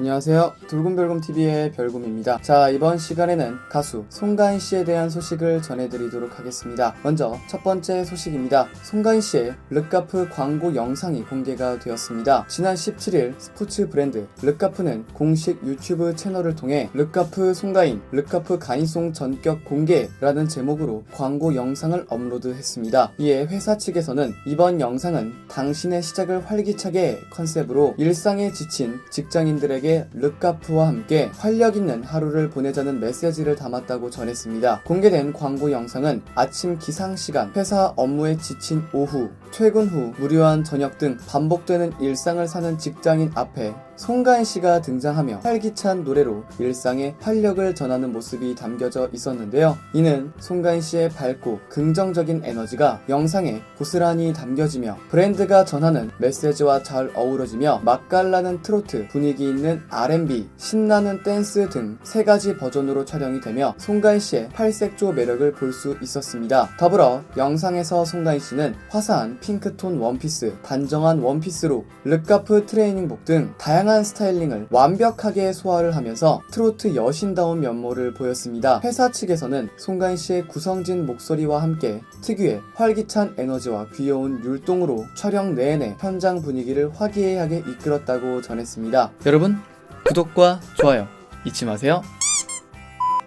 안녕하세요. 돌곰별곰TV의 별곰입니다. 자, 이번 시간에는 가수 송가인 씨에 대한 소식을 전해드리도록 하겠습니다. 먼저 첫 번째 소식입니다. 송가인 씨의 르카프 광고 영상이 공개가 되었습니다. 지난 17일 스포츠 브랜드 르카프는 공식 유튜브 채널을 통해 르카프 송가인, 르카프 가인송 전격 공개라는 제목으로 광고 영상을 업로드했습니다. 이에 회사 측에서는 이번 영상은 당신의 시작을 활기차게 컨셉으로 일상에 지친 직장인들에게 르카프와 함께 활력 있는 하루를 보내자는 메시지를 담았다고 전했습니다. 공개된 광고 영상은 아침 기상 시간, 회사 업무에 지친 오후, 퇴근 후 무료한 저녁 등 반복되는 일상을 사는 직장인 앞에 송가인 씨가 등장하며 활기찬 노래로 일상에 활력을 전하는 모습이 담겨져 있었는데요. 이는 송가인 씨의 밝고 긍정적인 에너지가 영상에 고스란히 담겨지며 브랜드가 전하는 메시지와 잘 어우러지며 맛깔나는 트로트, 분위기 있는 R&B, 신나는 댄스 등 세 가지 버전으로 촬영이 되며 송가인 씨의 팔색조 매력을 볼 수 있었습니다. 더불어 영상에서 송가인 씨는 화사한 핑크톤 원피스, 단정한 원피스로 르카프 트레이닝복 등 다양한 스타일링을 완벽하게 소화를 하면서 트로트 여신다운 면모를 보였습니다. 회사 측에서는 송가인 씨의 구성진 목소리와 함께 특유의 활기찬 에너지와 귀여운 율동으로 촬영 내내 현장 분위기를 화기애애하게 이끌었다고 전했습니다. 여러분 구독과 좋아요 잊지 마세요.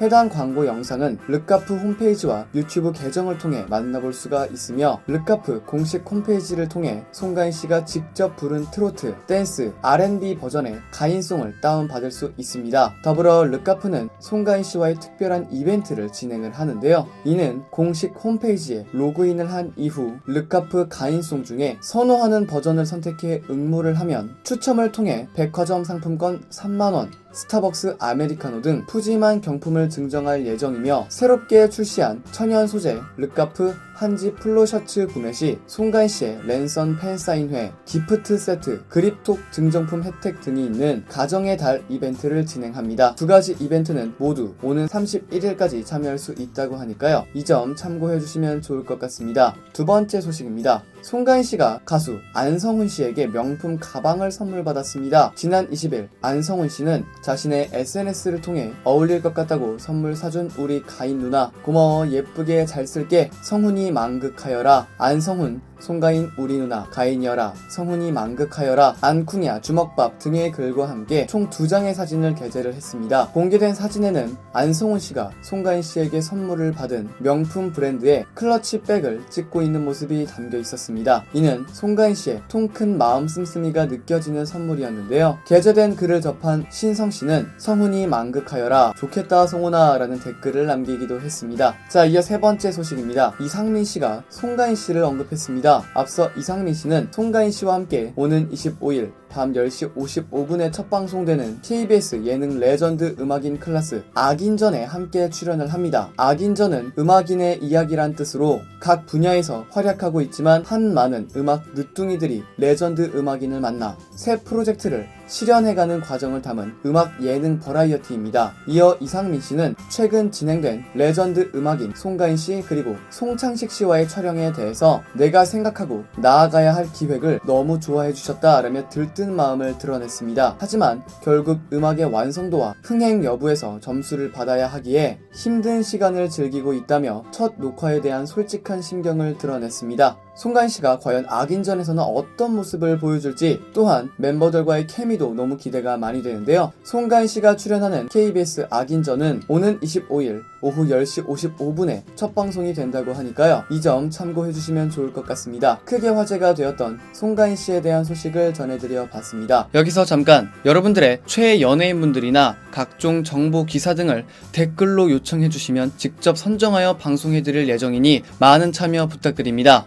해당 광고 영상은 르카프 홈페이지와 유튜브 계정을 통해 만나볼 수가 있으며 르카프 공식 홈페이지를 통해 송가인 씨가 직접 부른 트로트, 댄스, R&B 버전의 가인송을 다운받을 수 있습니다. 더불어 르카프는 송가인 씨와의 특별한 이벤트를 진행을 하는데요. 이는 공식 홈페이지에 로그인을 한 이후 르카프 가인송 중에 선호하는 버전을 선택해 응모를 하면 추첨을 통해 백화점 상품권 3만원, 스타벅스 아메리카노 등 푸짐한 경품을 증정할 예정이며 새롭게 출시한 천연 소재 르카프 한지 플로 셔츠 구매 시 송가인 씨의 랜선 팬 사인회, 기프트 세트, 그립톡 증정품 혜택 등이 있는 가정의 달 이벤트를 진행합니다. 두 가지 이벤트는 모두 오는 31일까지 참여할 수 있다고 하니까요. 이 점 참고해 주시면 좋을 것 같습니다. 두 번째 소식입니다. 송가인 씨가 가수 안성훈 씨에게 명품 가방을 선물 받았습니다. 지난 20일 안성훈 씨는 자신의 SNS를 통해 어울릴 것 같다고 선물 사준 우리 가인 누나 고마워 예쁘게 잘 쓸게 성훈이 만극하여라. 안성훈 송가인 우리 누나 가인여라 성훈이 만극하여라 안쿵야 주먹밥 등의 글과 함께 총 두 장의 사진을 게재를 했습니다. 공개된 사진에는 안성훈 씨가 송가인 씨에게 선물을 받은 명품 브랜드의 클러치 백을 찍고 있는 모습이 담겨 있었습니다. 이는 송가인 씨의 통큰 마음 씀씀이가 느껴지는 선물이었는데요. 게재된 글을 접한 신성 씨는 성훈이 만극하여라 좋겠다 성훈아 라는 댓글을 남기기도 했습니다. 자 이어 세 번째 소식입니다. 이상민 씨가 송가인 씨를 언급했습니다. 앞서 이상민 씨는 송가인 씨와 함께 오는 25일 밤 10시 55분에 첫 방송되는 KBS 예능 레전드 음악인 클래스 악인전에 함께 출연을 합니다. 악인전은 음악인의 이야기란 뜻으로 각 분야에서 활약하고 있지만 한 많은 음악 늦둥이들이 레전드 음악인을 만나 새 프로젝트를 실현해가는 과정을 담은 음악 예능 버라이어티입니다. 이어 이상민 씨는 최근 진행된 레전드 음악인 송가인 씨 그리고 송창식 씨와의 촬영에 대해서 내가 생각하고 나아가야 할 기획을 너무 좋아해 주셨다라며 들뜬 마음을 드러냈습니다. 하지만 결국 음악의 완성도와 흥행 여부에서 점수를 받아야 하기에 힘든 시간을 즐기고 있다며 첫 녹화에 대한 솔직한 심경을 드러냈습니다. 송가인 씨가 과연 악인전에서는 어떤 모습을 보여줄지 또한 멤버들과의 케미 도 너무 기대가 많이 되는데요. 송가인 씨가 출연하는 KBS 악인전은 오는 25일 오후 10시 55분에 첫 방송이 된다고 하니까요. 이 점 참고해 주시면 좋을 것 같습니다. 크게 화제가 되었던 송가인 씨에 대한 소식을 전해드려 봤습니다. 여기서 잠깐 여러분들의 최애 연예인분들이나 각종 정보 기사 등을 댓글로 요청해 주시면 직접 선정하여 방송해 드릴 예정이니 많은 참여 부탁드립니다.